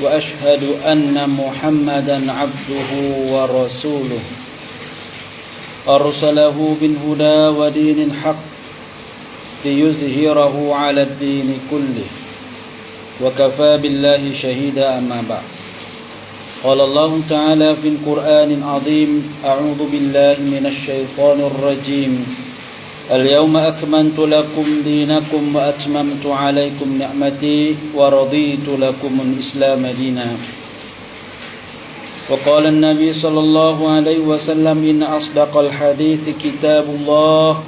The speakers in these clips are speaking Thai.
وأشهد أن محمدا عبده ورسوله. أرسله بالهدى ودين الحق ليظهره على الدين كله. وكفى بالله شهيدا أما بعد. قال الله تعالى في القرآن العظيم أعوذ بالله من الشيطان الرجيم. اليوم أكملت لكم دينكم وأتممت عليكم نعمتي ورضيت لكم الإسلام دينا. وقال النبي صلى الله عليه وسلم إن أصدق الحديث كتاب الله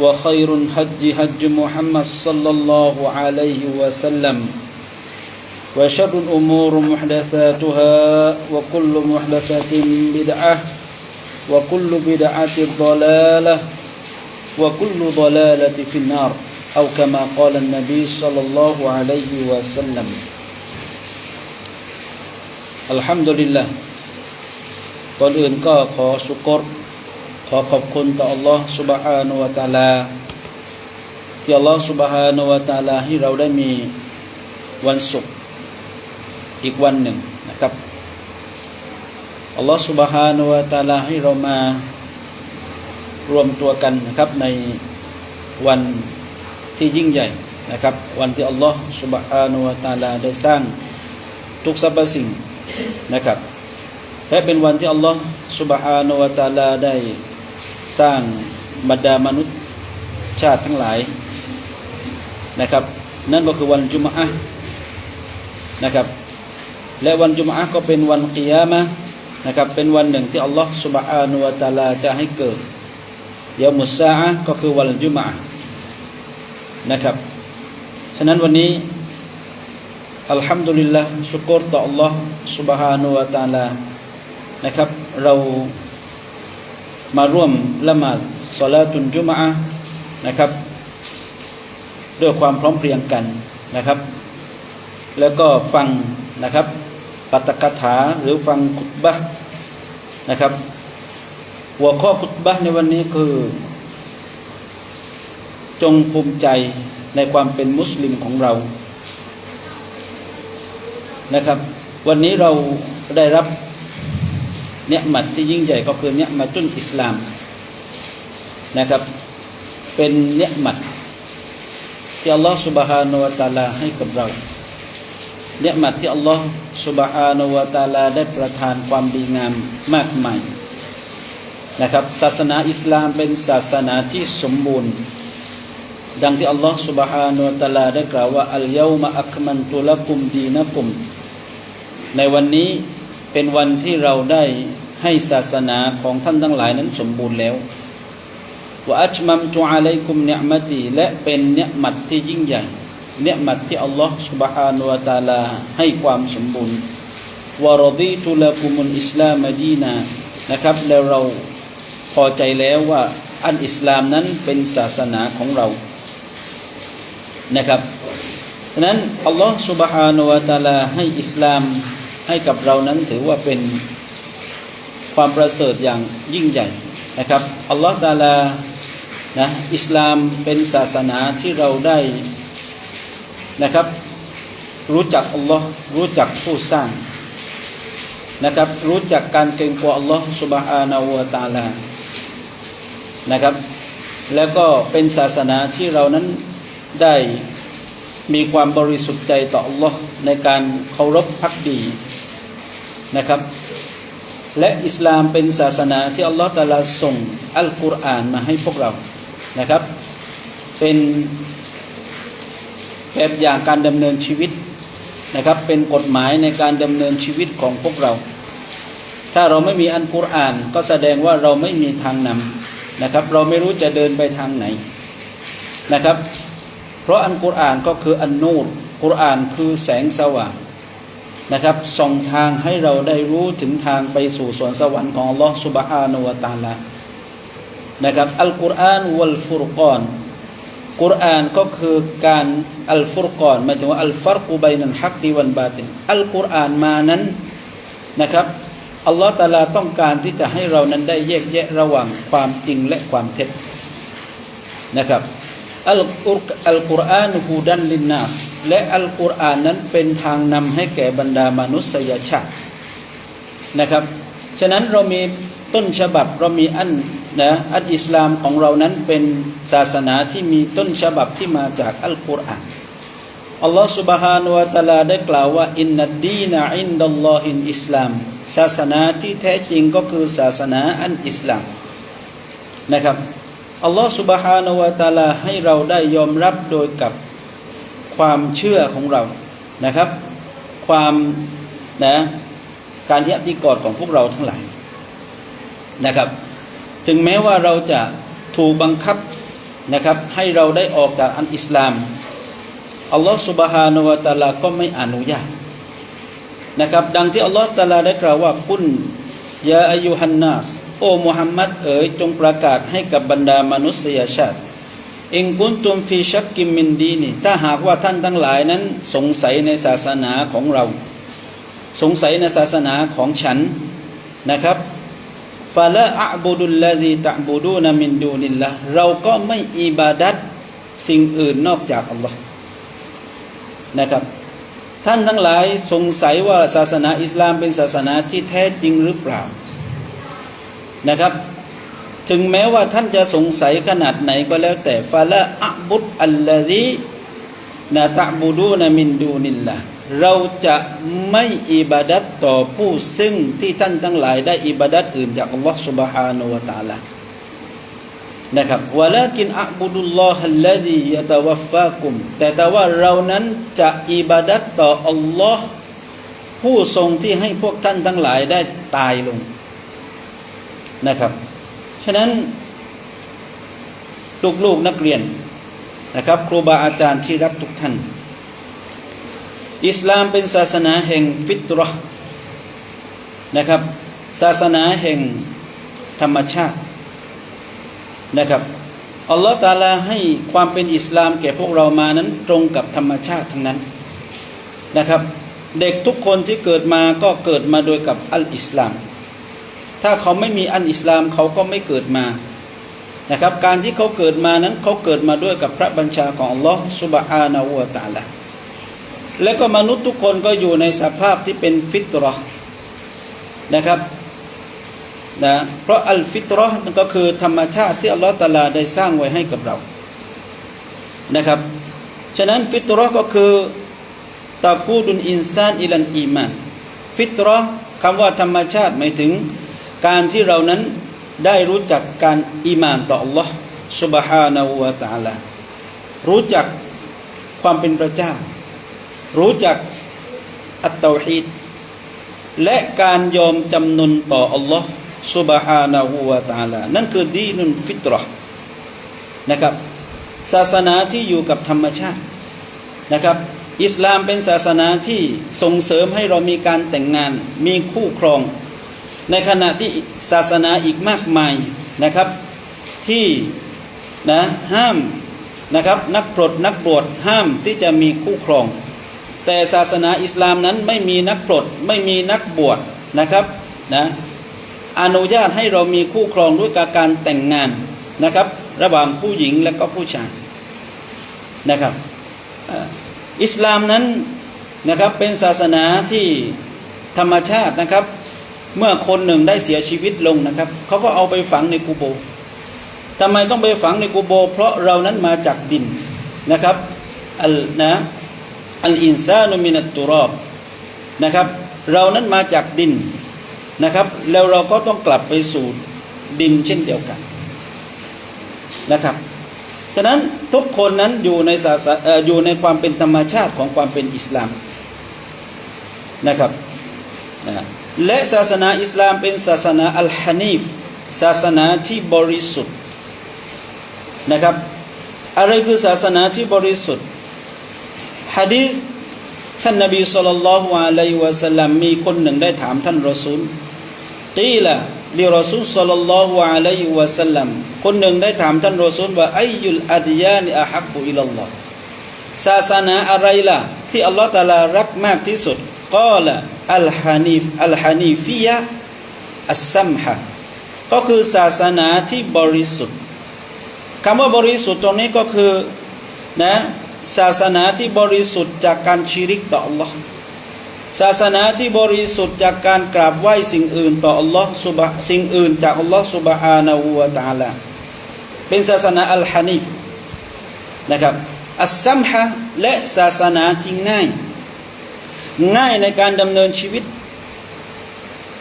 وخير الهج هج محمد صلى الله عليه وسلم. وشر الأمور محدثاتها وكل محدثة بدعة وكل بدعة ضلالة وكل ضلالة في النار أو كما قال النبي صلى الله عليه وسلم الحمد لله ก่อนอื่นก็ขอชุกรขอขอบคุณต่อ Allah سبحانه และ تعالى ที่ Allah سبحانه และ تعالى ให้เราได้มีวันศุกร์อีกวันหนึ่งนะครับ Allah سبحانه และ تعالى ให้เรามา รวมตัวกันนะครับในวันที่ยิ่งใหญ่นะครับ วันที่อัลลอฮฺสุบฮานุวตาลาได้สร้างทุกสรรพสิ่งนะครับและเป็นวันที่อัลลอฮฺสุบฮานุวตาลาได้สร้างบรรดามนุษย์ชาติทั้งหลายนะครับ นั่นก็คือวันจุมอะนะครับ และวันจุมอะก็เป็นวันกิยามะนะครับ เป็นวันหนึ่งที่อัลลอฮฺสุบฮานุวตาลาจะให้เกิด ยามุสซาอะก็คือวันจุมอะนะครับ ฉะนั้นวันนี้ อัลฮัมดุลิลละชุกรต่อ Allah سبحانه และ تعالى นะครับ เรามาร่วมละหมาดสลาตุนจุมอะนะครับ ด้วยความพร้อมเพรียงกันนะครับ แล้วก็ฟังนะครับปัตตกถาหรือฟังคุตบะนะครับ หัวข้อคุตบะในวันนี้คือ จงภูมิใจในความเป็นมุสลิมของเรานะครับ วันนี้เราได้รับเนี่ยมัดที่ยิ่งใหญ่ก็คือเนี่ยมัดจุนอิสลามนะครับ เป็นเนี่ยมัดที่อัลลอฮฺ سبحانه และ تعالى ให้กับเราเนี่ยมัดที่อัลลอฮฺ سبحانه และ تعالى ได้ประทานความดีงามมากมาย นะครับศาสนาอิสลามเป็นศาสนาที่สมบูรณ์ ดังที่อัลลอฮฺ سبحانه และลาได้กล่าวว่าอัลยามะอักมันตุลกุมดีนะกุม ในวันนี้เป็นวันที่เราได้ให้ศาสนาของท่านทั้งหลายนั้นสมบูรณ์แล้วว่าอัจมัมจุอาลัยกุมเนื้มัตีและเป็นเนื้มัตที่ยิ่งใหญ่เนื้มัตที่อัลลอฮฺ سبحانه และ تعالى ให้ความสมบูรณ์วารดีตุลกุมอิสลามดีนานะครับแล้วเรา พอใจแล้วว่าอันอิสลามนั้นเป็นศาสนาของเรานะครับฉะนั้นอัลลอฮฺ سبحانه และ تعالى ให้อิสลามให้กับเรานั้นถือว่าเป็นความประเสริฐอย่างยิ่งใหญ่นะครับอัลลอฮฺตาลานะอิสลามเป็นศาสนาที่เราได้นะครับ รู้จักอัลลอฮ์รู้จักผู้สร้างนะครับ รู้จักการเกรงกลัวอัลลอฮ์ سبحانه และ تعالى นะครับ แล้วก็เป็นศาสนาที่เรานั้นได้มีความบริสุทธิ์ใจต่ออัลลอฮ์ในการเคารพพักดีนะครับ และอิสลามเป็นศาสนาที่อัลลอฮฺตาลาส่งอัลกุรอานมาให้พวกเรานะครับ เป็นแบบอย่างการดำเนินชีวิตนะครับ เป็นกฎหมายในการดำเนินชีวิตของพวกเรา ถ้าเราไม่มีอัลกุรอานก็แสดงว่าเราไม่มีทางนำ นะครับ เราไม่รู้จะเดินไปทางไหนนะครับ เพราะอันกุรอานก็คืออันนูรกุรอานคือแสงสว่างนะครับส่องทางให้เราได้รู้ถึงทางไปสู่สวนสวรรค์ของลอสุบฮานวตาลานะครับอัลกุรอานวัลฟุรกอนกุรอานก็คือการอัลฟุรกอนหมายถึงว่าอัลฟารกูไบนันฮักติวันบาตินอัลกุรอานมานั้นนะครับ อัลลอฮ์ตาลาต้องการที่จะให้เรานั้นได้แยกแยะระหว่างความจริงและความเท็จนะครับอัลกุรอัลกุรอานฮูดันลินนัสและอัลกุรอานนั้นเป็นทางนำให้แก่บรรดามนุษยชาตินะครับ ฉะนั้นเรามีต้นฉบับเรามีอันนะอัลอิสลามของเรานั้นเป็นศาสนาที่มีต้นฉบับที่มาจากอัลกุรอาน อัลลอฮฺ سبحانه และ تعالى ได้กล่าวว่าอินนัดดีนอินดัลลอฮินอิสลามศาสนาที่แท้จริงก็คือศาสนาอันอิสลามนะครับอัลลอฮฺ سبحانه และ تعالى ให้เราได้ยอมรับโดยกับความเชื่อของเรานะครับ ความนะการยติกอดของพวกเราทั้งหลายนะครับ ถึงแม้ว่าเราจะถูกบังคับนะครับ ให้เราได้ออกจากอันอิสลาม อัลลอฮฺสุบฮานวะตาลาก็ไม่อนุญาตนะครับ ดังที่อัลลอฮฺตาลาได้กล่าวว่ากุนยาอายุฮันนัสโอ้มุฮัมมัดเอ๋ยจงประกาศให้กับบรรดามนุษยชาติอิงกุนตุมฟีชักกิมมินดีนี่ถ้าหากว่าท่านทั้งหลายนั้นสงสัยในศาสนาของเรา สงสัยในศาสนาของฉันนะครับฟาละอับุดุลลาซีตะบูดูนามินดูนิลละเราก็ไม่อิบาดัตสิ่งอื่นนอกจากอัลลอฮ์ นะครับ ท่านทั้งหลายสงสัยว่าศาสนาอิสลามเป็นศาสนาที่แท้จริงหรือเปล่านะครับ ถึงแม้ว่าท่านจะสงสัยขนาดไหนก็แล้วแต่ฟาละอับุดอัลลาซีนาตะบูดูนามินดูนิลละเราจะไม่อิบาดัตต่อผู้ซึ่งที่ท่านทั้งหลายได้อิบาดัตอื่นจากอัลลอฮ์ سبحانه และ تعالى นะครับวะลากินอับุดุลลอฮัลลดียะตะวัฟฟากุม แต่แต่ว่าเรานั้นจะอิบาดัตต่ออัลลอฮ์ผู้ทรงที่ให้พวกท่านทั้งหลายได้ตายลงนะครับ ฉะนั้นลูกๆนักเรียนนะครับครูบาอาจารย์ที่รักทุกท่าน อิสลามเป็นศาสนาแห่งฟิตรห์นะครับ ศาสนาแห่งธรรมชาติ นะครับอัลลอฮฺตาลาให้ความเป็นอิสลามแก่พวกเรามานั้นตรงกับธรรมชาติทั้งนั้นนะครับ เด็กทุกคนที่เกิดมาก็เกิดมาโดยกับอัลอิสลาม ถ้าเขาไม่มีอัลอิสลามเขาก็ไม่เกิดมานะครับการที่เขาเกิดมานั้นเขาเกิดมาด้วยกับพระบัญชาของอัลลอฮฺสุบฮานาอูวตาลาและก็มนุษย์ทุกคนก็อยู่ในสภาพที่เป็นฟิตรห์นะครับ นะเพราะอัลฟิตรห์นั่นก็คือธรรมชาติที่อัลลอฮฺตาลาได้สร้างไว้ให้กับเรานะครับฉะนั้นฟิตรห์ก็คือตะกูดุนอินซานอิลันอีมานฟิตรห์คำว่าธรรมชาติหมายถึง การที่เรานั้นได้รู้จักการอีมานต่อ Allah سبحانه และ تعالى รู้จักความเป็นพระเจ้า รู้จักอัตตาฮีดและการยอมจำนนต่อ Allah ซุบฮานะฮูวะตาลา นั่นคือดีนุนฟิตรอนะครับ ศาสนาที่อยู่กับธรรมชาตินะครับ อิสลามเป็นศาสนาที่ส่งเสริมให้เรามีการแต่งงาน มีคู่ครอง ในขณะที่ศาสนาอีกมากมายนะครับ ที่นะห้ามนะครับนักปลดนักบวชห้ามที่จะมีคู่ครอง แต่ศาสนาอิสลามนั้นไม่มีนักปลดไม่มีนักบวชนะครับนะ อนุญาตให้เรามีคู่ครองด้วยการแต่งงานนะครับ ระหว่างผู้หญิงและก็ผู้ชายนะครับอิสลามนั้นนะครับเป็นศาสนาที่ธรรมชาตินะครับ เมื่อคนหนึ่งได้เสียชีวิตลงนะครับเขาก็เอาไปฝังในกูโบทำไมต้องไปฝังในกูโบ เพราะเรานั้นมาจากดินนะครับอัลนะอัลอินซานุมินัตตุรอบนะครับ เรานั้นมาจากดิน นะครับ แล้วเราก็ต้องกลับไปสู่ดินเช่นเดียวกันนะครับฉะนั้นทุกคนนั้นอยู่ในศาสอยู่ในความเป็นธรรมชาติของความเป็นอิสลามนะครับนะและศาสนาอิสลามเป็นศาสนาอัลฮานีฟศาสนาที่บริสุทธิ์นะครับ อะไรคือศาสนาที่บริสุทธิ์ฮะดีษท่านนบีสุลต่านละฮ์อะลัยวะสัลลัมมีคนหนึ่งได้ถามท่านรอซูล ตีละลิรอซูลสุลต่านละฮ์อะลัยฮิวะสัลลัมคนหนึ่งได้ถามท่านรอซูลว่าไอยุลอัดยานิอะฮับบุอิลลอฮ์ศาสนาอะไรล่ะ ที่อัลลอฮ์ตาลารักมากที่สุดก็ละอัลฮานีฟอัลฮานีฟียะอัสซัมฮะก็คือศาสนาที่บริสุทธิ์คำว่าบริสุทธิ์ตรงนี้ก็คือนะศาสนาที่บริสุทธิ์จากการชิริกต่อ Allah ศาสนาที่บริสุทธิ์จากการกราบไหว้สิ่งอื่น ต่อ Allah สุบะสิ่งอื่น จาก Allah สุบฮานาหูวะตาลาเป็นศาสนาอัลฮานีฟนะครับอัสซัมฮะและศาสนาที่ง่าย ง่ายในการดำเนินชีวิต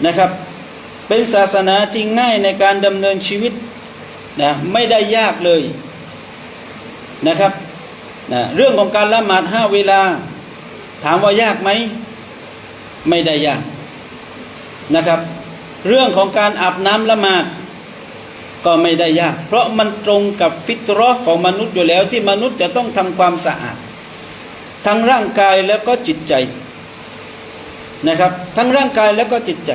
นะครับ เป็นศาสนาที่ง่ายในการดำเนินชีวิตนะไม่ได้ยากเลยนะครับนะเรื่องของการละหมาดห้าเวลา ถามว่ายากไหม ไม่ได้ยากนะครับ เรื่องของการอาบน้ำละหมาดก็ไม่ได้ยาก เพราะมันตรงกับฟิตรอของมนุษย์อยู่แล้วที่มนุษย์จะต้องทำความสะอาด ทั้งร่างกายแล้วก็จิตใจนะครับ ทั้งร่างกายแล้วก็จิตใจ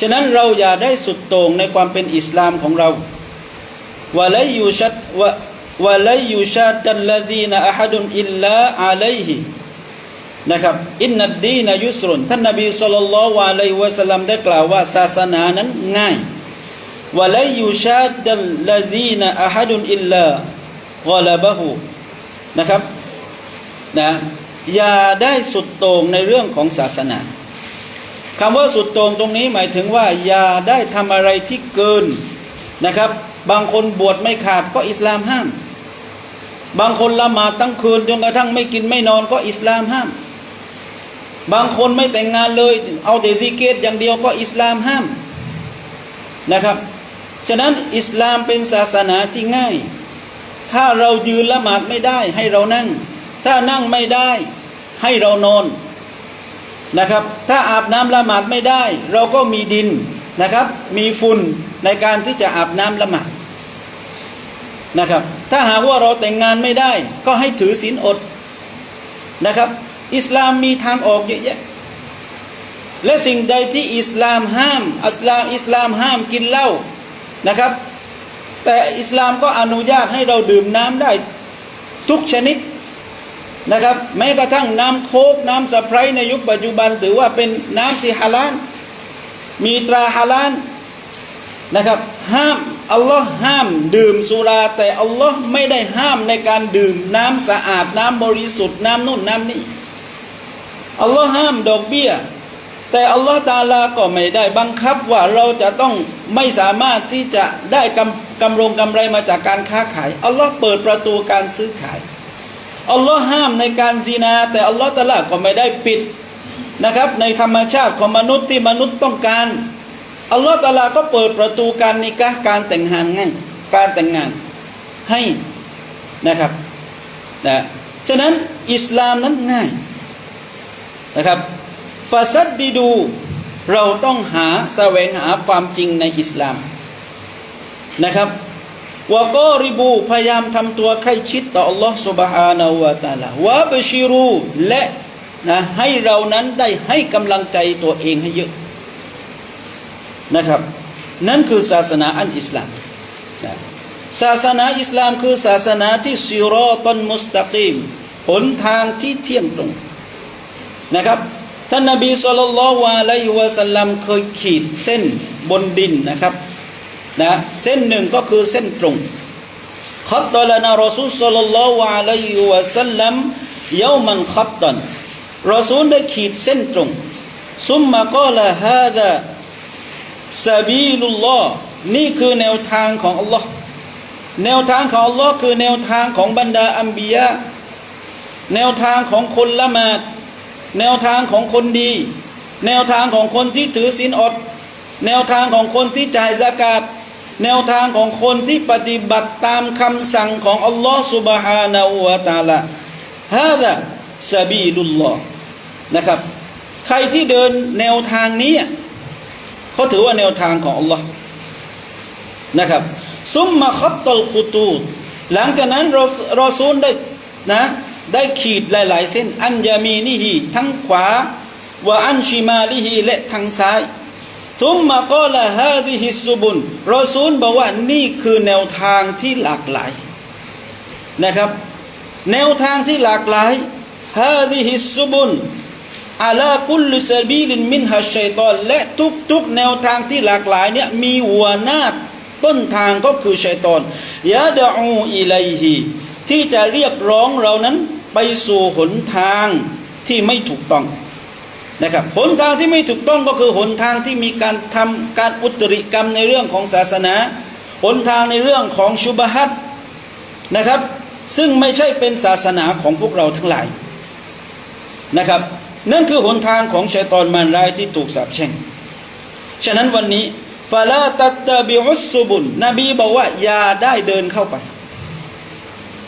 ฉะนั้นเราอย่าได้สุดโต่งในความเป็นอิสลามของเราวะลยูชัดวะวะลยูชัดดัลลดีนอะฮัดุนอิลลาอะลัยฮิ นะครับอินนัดดีนยุสรุนท่านนบีสุลต่านละวะลัยวะสลัมได้กล่าวว่าศาสนานั้นง่ายวะไลยูชัดดัลลดีนอะฮัดุนอิลลากอลาบะฮูนะครับนะอย่าได้สุดโต่งในเรื่องของศาสนาคำว่าสุดโต่งตรงนี้หมายถึงว่า อย่าได้ทำอะไรที่เกินนะครับ บางคนบวชไม่ขาดก็อิสลามห้าม บางคนละหมาดตั้งคืนจนกระทั่งไม่กินไม่นอนก็อิสลามห้าม บางคนไม่แต่งงานเลย เอาแต่ซีเกตอย่างเดียวก็อิสลามห้ามนะครับ ฉะนั้นอิสลามเป็นศาสนาที่ง่าย ถ้าเรายืนละหมาดไม่ได้ให้เรานั่ง ถ้านั่งไม่ได้ให้เรานอนนะครับ ถ้าอาบน้ำละหมาดไม่ได้ เราก็มีดินนะครับ มีฝุ่นในการที่จะอาบน้ำละหมาดนะครับ ถ้าหากว่าเราแต่งงานไม่ได้ ก็ให้ถือศีลอดนะครับ อิสลามมีทางออกเยอะแยะและสิ่งใดที่อิสลามห้ามอิสลามอิสลามห้ามกินเหล้านะครับ แต่อิสลามก็อนุญาตให้เราดื่มน้ำได้ทุกชนิดนะครับ แม้กระทั่งน้ำโคกน้ำสไปร์ในยุคปัจจุบันถือว่าเป็นน้ำที่ฮาลาลมีตราฮาลาลนะครับห้ามอัลลอฮ์ห้ามดื่มสุรา แต่อัลลอฮ์ไม่ได้ห้ามในการดื่มน้ำสะอาดน้ำบริสุทธิ์น้ำนู่นน้ำนี้ อัลลอฮ์ห้ามดอกเบี้ย แต่อัลลอฮ์ตาลาก็ไม่ได้บังคับว่าเราจะต้องไม่สามารถที่จะได้กำกำรงกำไรมาจากการค้าขายอัลลอฮ์เปิดประตูการซื้อขายอัลลอฮ์ห้ามในการซีนา แต่อัลลอฮ์ตาลาก็ไม่ได้ปิดนะครับ ในธรรมชาติของมนุษย์ที่มนุษย์ต้องการอัลลอฮ์ตาลาก็เปิดประตูการนิกะการแต่งงานง่ายการแต่งงานให้นะครับนะฉะนั้นอิสลามนั้นง่าย นะครับฟาซัดดีดู เราต้องหาแสวงหาความจริงในอิสลามนะครับวะก็ริบูพยายามทำตัวใกล้ชิดต่อ Allah سبحانه และ تعالى วะบชิรูและนะให้เรานั้นได้ให้กำลังใจตัวเองให้เยอะนะครับ นั่นคือศาสนาอันอิสลามนะศาสนาอิสลามคือศาสนาที่ซิรอตันมุสตะกีมหนทางที่เที่ยงตรง นะครับท่านนบีสุลต่านละวะลัยวะสัลลัมเคยขีดเส้นบนดินนะครับนะเส้นหนึ่งก็คือเส้นตรงขัตตลนะรอซูลสัลลัลลอฮุอะลัยวะสัลลัมเยามันขัตตันรอซูลได้ขีดเส้นตรงซุมมะกอละฮาดะซาบีลุลลอฮ์นี่คือแนวทางของอัลลอฮ์แนวทางของอัลลอฮ์คือแนวทางของบรรดาอัมบียะแนวทางของคนละมาด แนวทางของคนดี แนวทางของคนที่ถือศีลอด แนวทางของคนที่จ่ายสกาดแนวทางของคนที่ปฏิบัติตามคำสั่งของอัลลอฮ์ سبحانه และ تعالى ฮาดะซาบีลุลลอฮ์นะครับ ใครที่เดินแนวทางนี้เขาถือว่าแนวทางของอัลลอฮ์นะครับซุมมาคัตตลคุตูดหลังจากนั้นรอรอซูลได้นะ ได้ขีดหลาย ๆ เส้น อันยามีนิฮีทั้งขวาวะอันชิมาลิฮีและทางซ้ายทุมมาก็ละฮาดิฮิสุบุนรอซูลบอกว่านี่คือแนวทางที่หลากหลายนะครับ แนวทางที่หลากหลายฮาดิฮิสุบุนอาลากุลซาบีลินมินฮัชชัยตอนและทุกๆ แนวทางที่หลากหลายเนี่ยมีหัวหน้าต้นทางก็คือชัยตอนยาดะอูอิไลฮีที่จะเรียกร้องเรานั้น ไปสู่หนทางที่ไม่ถูกต้องนะครับหนทางที่ไม่ถูกต้องก็คือหนทางที่มีการทำการอุตริกรรมในเรื่องของศาสนา หนทางในเรื่องของชุบฮัตนะครับ ซึ่งไม่ใช่เป็นศาสนาของพวกเราทั้งหลายนะครับ นั่นคือหนทางของชัยตอนมารร้ายที่ถูกสาปแช่ง ฉะนั้นวันนี้ฟาลาตัตตบิอุสซุบุนนบีบอกว่าอย่าได้เดินเข้าไป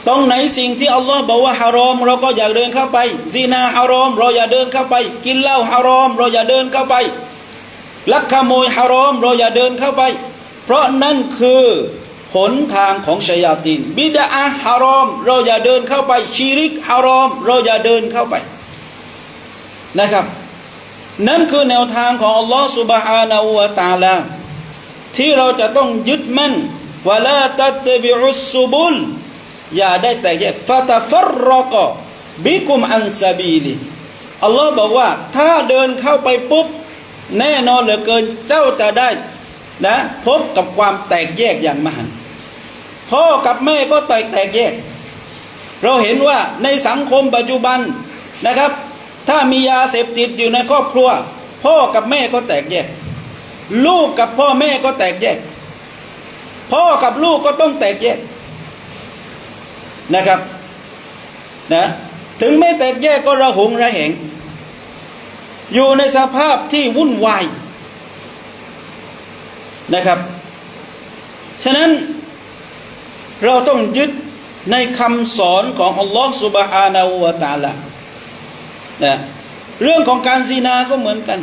ตรงไหนสิ่งที่อัลลอฮ์บอกว่าฮารอม เราก็อย่าเดินเข้าไปซีนาฮารอม เราอย่าเดินเข้าไป กินเหล้าฮารอม เราอย่าเดินเข้าไป ลักขโมยฮารอม เราอย่าเดินเข้าไป เพราะนั่นคือหนทางของชัยาตินบิดาฮารอม เราอย่าเดินเข้าไปชีริกฮารอม เราอย่าเดินเข้าไปนะครับ นั่นคือแนวทางของอัลลอฮ์สุบฮานาวะตาลาที่เราจะต้องยึดมั่นวะลาตัตบิอุสซุบุล อย่าได้แตกแยกฟาตาฟรรกบิกุมอันซาบีลีอัลลอฮ์บอกว่า ถ้าเดินเข้าไปปุ๊บ แน่นอนเหลือเกินเจ้าจะได้นะพบกับความแตกแยกอย่างมหันพ่อกับแม่ก็แตกแตกแยก เราเห็นว่าในสังคมปัจจุบันนะครับ ถ้ามียาเสพติดอยู่ในครอบครัว พ่อกับแม่ก็แตกแยก ลูกกับพ่อแม่ก็แตกแยก พ่อกับลูกก็ต้องแตกแยก นะครับนะถึงไม่แตกแยกก็ระหงระแหง อยู่ในสภาพที่วุ่นวายนะครับ ฉะนั้นเราต้องยึดในคำสอนของอัลลอฮฺสุบฮานาอูวะตาละนะเรื่องของการซีนาก็เหมือนกัน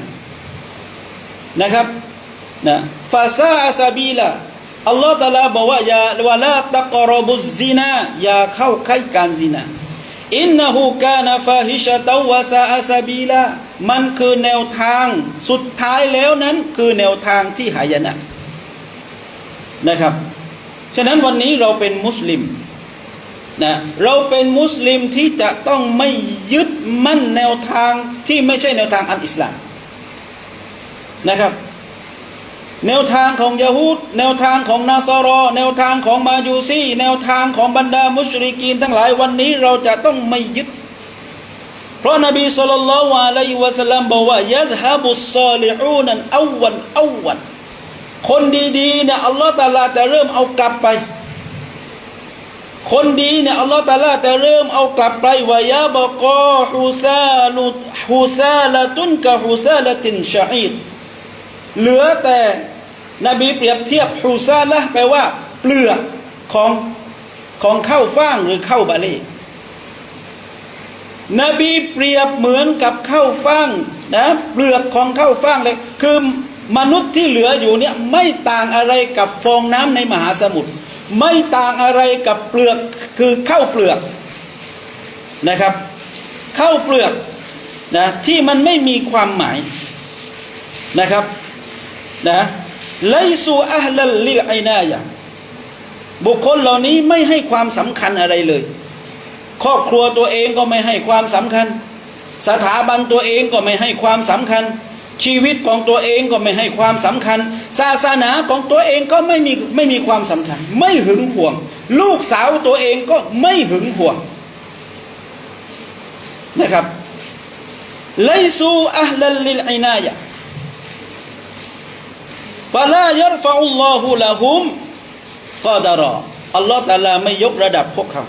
นะครับนะฟาซาอาซาบีละ อัลลอฮฺตาลาบอกว่าอย่าวลาตะกรบุซินาอย่าเข้าใกล้การซินาอินนะฮูกานาฟาฮิชะตาวะซาอาซาบีละมันคือแนวทางสุดท้ายแล้วนั้นคือแนวทางที่หายนะนะครับ ฉะนั้นวันนี้เราเป็นมุสลิมนะเราเป็นมุสลิมที่จะต้องไม่ยึดมั่นแนวทางที่ไม่ใช่แนวทางอันอิสลามนะครับ แนวทางของยะฮูดแนวทางของนาซารอ แนวทางของมายูซีแนวทางของบรรดามุชริกีนทั้งหลายวันนี้เราจะต้องไม่ยึด เพราะนบีสุลต่านละวะลัยวะสลัมบอกว่ายัดฮับุสซาลิอูนันอวันอาวันคนดีๆเนี่ยอัลลอฮฺตาลาจะเริ่มเอากลับไป คนดีเนี่ยอัลลอฮฺตาลาจะเริ่มเอากลับไปวายาบกอฮูซาลุฮูซาละตุนกะฮูซาละตินชะอีด เหลือแต่นบีเปรียบเทียบฮูซาละแปลว่า เปลือกของของข้าวฟ่างหรือข้าวบาล่นบีเปรียบเหมือนกับข้าวฟ่างนะเปลือกของข้าวฟ่างเลย คือมนุษย์ที่เหลืออยู่เนี่ยไม่ต่างอะไรกับฟองน้ำในมหาสมุทรไม่ต่างอะไรกับเปลือกคือข้าวเปลือกนะครับข้าวเปลือกนะที่มันไม่มีความหมายนะครับ นะไลซูอัลลลิลไอนายะบุคคลเหล่านี้ไม่ให้ความสำคัญอะไรเลย ครอบครัวตัวเองก็ไม่ให้ความสำคัญ สถาบันตัวเองก็ไม่ให้ความสำคัญ ชีวิตของตัวเองก็ไม่ให้ความสำคัญ ศาสนาของตัวเองก็ไม่มีไม่มีความสำคัญ ไม่หึงห่วง ลูกสาวตัวเองก็ไม่หึงห่วงนะครับไลซูอัลลลิลไอนายะ ฟาลายรฟะอุลลอฮุละฮุมกอดารออัลลอฮฺตะลาไม่ยกระดับพวกเขา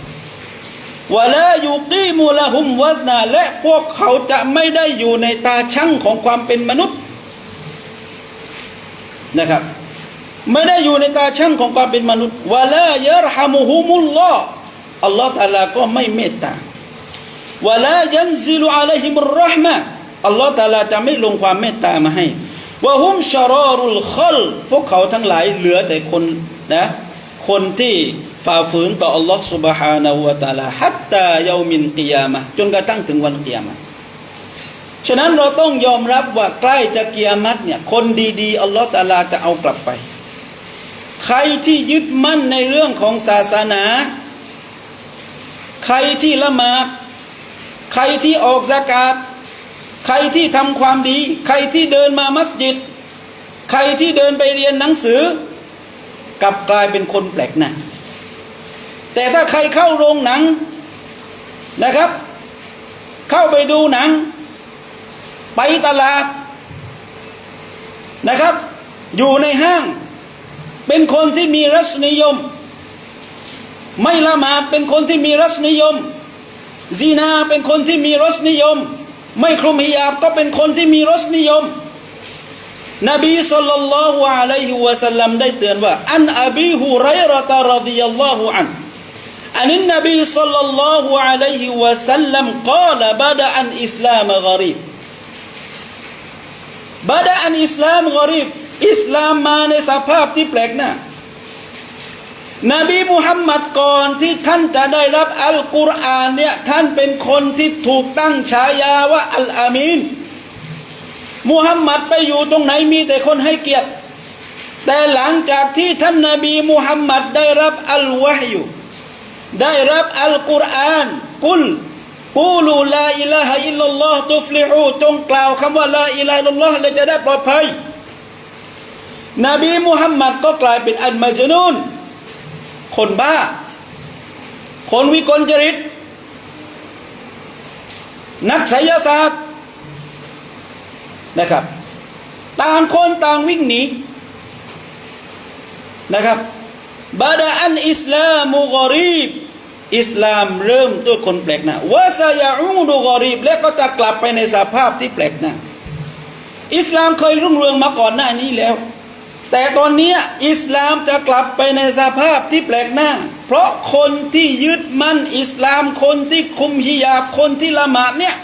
วะลายุกีมุละฮุมวัสนาและพวกเขาจะไม่ได้อยู่ในตาช่างของความเป็นมนุษย์นะครับ ไม่ได้อยู่ในตาช่างของความเป็นมนุษย์วะลายรฮามุฮุมุลลอฮอัลลอฮฺตะลาก็ไม่เมตตาวะลายันซิลุอะลัยฮิมุรรห์มะอัลลอฮฺตะลาจะไม่ลงความเมตตามาให้ วะฮุมชารอรุลคอลพวกเขาทั้งหลายเหลือแต่คนนะ คนที่ ฝ่าฝืนต่ออัลลอฮ์ سبحانه และ تعالى ฮัตตายามินกิยามะห์จนกระทั่งถึงวันกิยามะห์ฉะนั้นเราต้องยอมรับว่าใกล้จะกิยามัตเนี่ยคนดีๆอัลลอฮ์ตะอาลาจะเอากลับไป ใครที่ยึดมั่นในเรื่องของศาสนา ใครที่ละหมาด ใครที่ออกซากาต ใครที่ทำความดี ใครที่เดินมามัสยิด ใครที่เดินไปเรียนหนังสือ กลับกลายเป็นคนแปลกหน้าแต่ถ้าใครเข้าโรงหนังนะครับ เข้าไปดูหนัง ไปตลาดนะครับ อยู่ในห้าง เป็นคนที่มีรสนิยม ไม่ละหมาดเป็นคนที่มีรสนิยมซีนาเป็นคนที่มีรสนิยม ไม่คลุมฮิญาบก็เป็นคนที่มีรสนิยม นบีสัลลัลลอฮุอะลัยฮิวะสัลลัมได้เตือนว่า อันอบีฮุไรระตะรดิยัลลอฮุอันอันนบีสัลลัลลอฮุอะลัยฮิวะสัลลัมกล่าวบดะอันอิสลามกรีบบดะอันอิสลามกรีบอิสลามมาในสภาพที่แปลกหน้า นบีมุฮัมมัดก่อนที่ท่านจะได้รับอัลกุรอานเนี่ยท่านเป็นคนที่ถูกตั้งฉายาว่าอัลอามีนมุฮัมมัดไปอยู่ตรงไหนมีแต่คนให้เกียรติ แต่หลังจากที่ท่านนาบีมุฮัมมัดได้รับอัลวะฮยุได้รับอัลกุรอานกุลกูลูลาอิลาฮะอิลลัลลอฮ์ตุฟลิฮูจงกล่าวคำว่าลาอิลาฮะอิลลัลลอฮ์และจะได้ปลอดภัยนบีมุฮัมมัดก็กลายเป็นอัลมาจนูน คนบ้า คนวิกลจริต นักไสยศาสตร์นะครับ ต่างคนต่างวิ่งหนีนะครับบาดาอันอิสลามุกอรีบอิสลามเริ่มด้วยคนแปลกหน้าวะซายาอูดูกอรีบ และก็จะกลับไปในสภาพที่แปลกหน้าอิสลามเคยรุ่งเรืองมาก่อนหน้านี้แล้ว แต่ตอนนี้อิสลามจะกลับไปในสภาพที่แปลกหน้า เพราะคนที่ยึดมั่นอิสลามคนที่คุมฮิญาบคนที่ละหมาดเนี่ย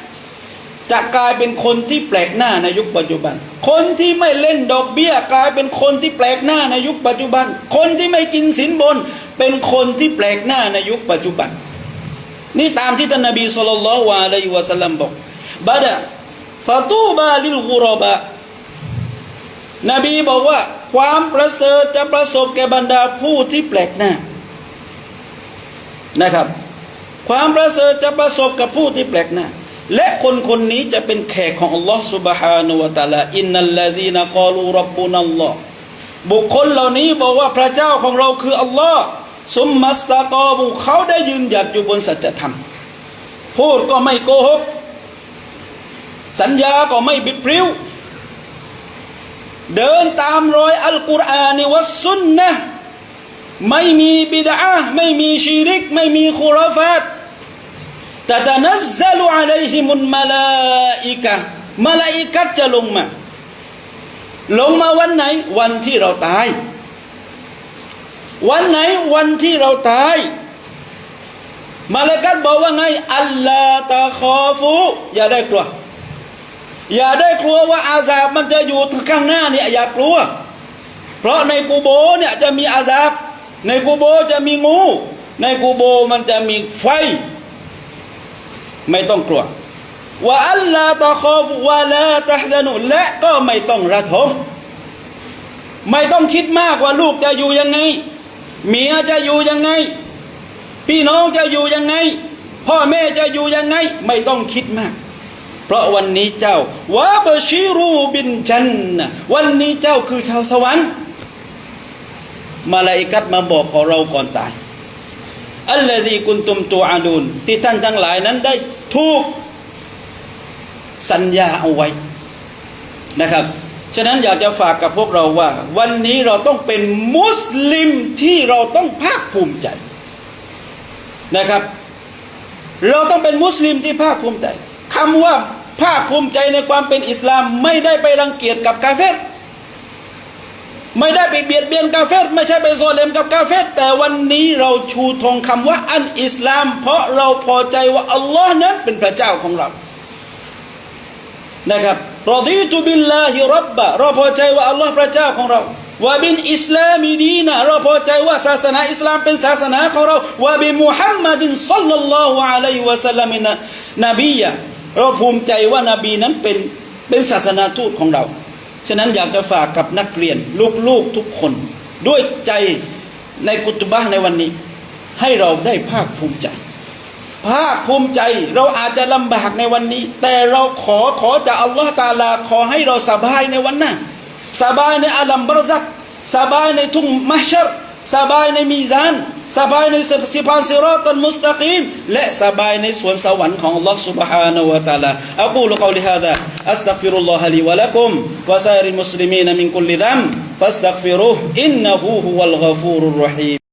จะกลายเป็นคนที่แปลกหน้าในยุคปัจจุบัน คนที่ไม่เล่นดอกเบี้ยกลายเป็นคนที่แปลกหน้าในยุคปัจจุบัน คนที่ไม่กินสินบน เป็นคนที่แปลกหน้าในยุคปัจจุบัน นี่ตามที่ท่านนบีสุลต่านละวะลัยวะสัลลัมบอกบาดะฟาตูบาลิลกุรบะ นบีบอกว่า ความประเสริฐจะประสบแก่บรรดาผู้ที่แปลกหน้านะครับ ความประเสริฐจะประสบกับผู้ที่แปลกหน้า และคนคนนี้จะเป็นแขกของอัลลอฮ์ سبحانه และ تعالى อินนัลลดีนกอลูรับบุนัลลอฮ์บุคคลเหล่านี้บอกว่าพระเจ้าของเราคืออัลลอฮ์ซุมมัสตะกอบุเขาได้ยืนหยัดอยู่บนสัจธรรม พูดก็ไม่โกหก สัญญาก็ไม่บิดพริ้ว เดินตามรอยอัลกุรอานวัสสุนนะไม่มีบิดาไม่มีชีริก ไม่มีคุรฟาตแต่ตนัซซลุอะลัยฮิมุลมาลาอิกะมาลาอิกัตจะลงมา ลงมาวันไหน วันที่เราตาย วันไหนวันที่เราตาย มาลากัตบอกว่าไง อัลลาตาคอฟู อย่าได้กลัว อย่าได้กลัวว่าอาซาบมันจะอยู่ข้างหน้าเนี่ยอย่ากลัว เพราะในกูโบเนี่ยจะมีอาซาบในกูโบจะมีงู ในกูโบมันจะมีไฟ ไม่ต้องกลัวว่าอัลลาตะคอฟวะลาตะฮซานุและก็ไม่ต้องระทม ไม่ต้องคิดมากว่าลูกจะอยู่ยังไง เมียจะอยู่ยังไง พี่น้องจะอยู่ยังไง พ่อแม่จะอยู่ยังไง ไม่ต้องคิดมาก เพราะวันนี้เจ้าวะบชิรูบินจันนะวันนี้เจ้าคือชาวสวรรค์มาลาอิกัดมาบอกกับเราก่อนตายอัลลอฮีกุนตุมตัวอาดูนที่ท่านทั้งหลายนั้นได้ถูกสัญญาเอาไว้นะครับ ฉะนั้นอยากจะฝากกับพวกเราว่า วันนี้เราต้องเป็นมุสลิมที่เราต้องภาคภูมิใจนะครับ เราต้องเป็นมุสลิมที่ภาคภูมิใจ คำว่าภาคภูมิใจในความเป็นอิสลาม ไม่ได้ไปรังเกียจกับกาเฟรไม่ได้ไปเบียดเบียนกาเฟรไม่ใช่ไปโซเลมกับกาเฟรแต่วันนี้เราชูธงคำว่าอันอิสลาม เพราะเราพอใจว่าอัลลอฮ์นั้นเป็นพระเจ้าของเรานะครับรอดีตุบิลลาฮิรับบะเราพอใจว่าอัลลอฮ์พระเจ้าของเราวะบินอิสลามีดีนะเราพอใจว่าศาสนาอิสลามเป็นศาสนาของเราวะบิมุฮัมมัดินซัลลัลลอฮุอะลัยฮิวะสัลลัมนะนบียะ เราภูมิใจว่านบีนั้นเป็นเป็นศาสนาทูตของเรา ฉะนั้นอยากจะฝากกับนักเรียน ลูกๆทุกคน ด้วยใจในกุตบะในวันนี้ ให้เราได้ภาคภูมิใจ ภาคภูมิใจเราอาจจะลำบากในวันนี้ แต่เราขอขอจากอัลลอฮฺตาลาขอให้เราสบายในวันหน้าสบายในอาลัมบรซักสบายในทุ่งมัชชัร سبعين ميزان سبعين سبان صراط المستقيم لا سبعين سوان سوان كون الله سبحانه وتعالى. أقول قولي هذا أستغفر الله لي ولكم وسائر المسلمين من كل ذنب فاستغفروه إنه هو الغفور الرحيم.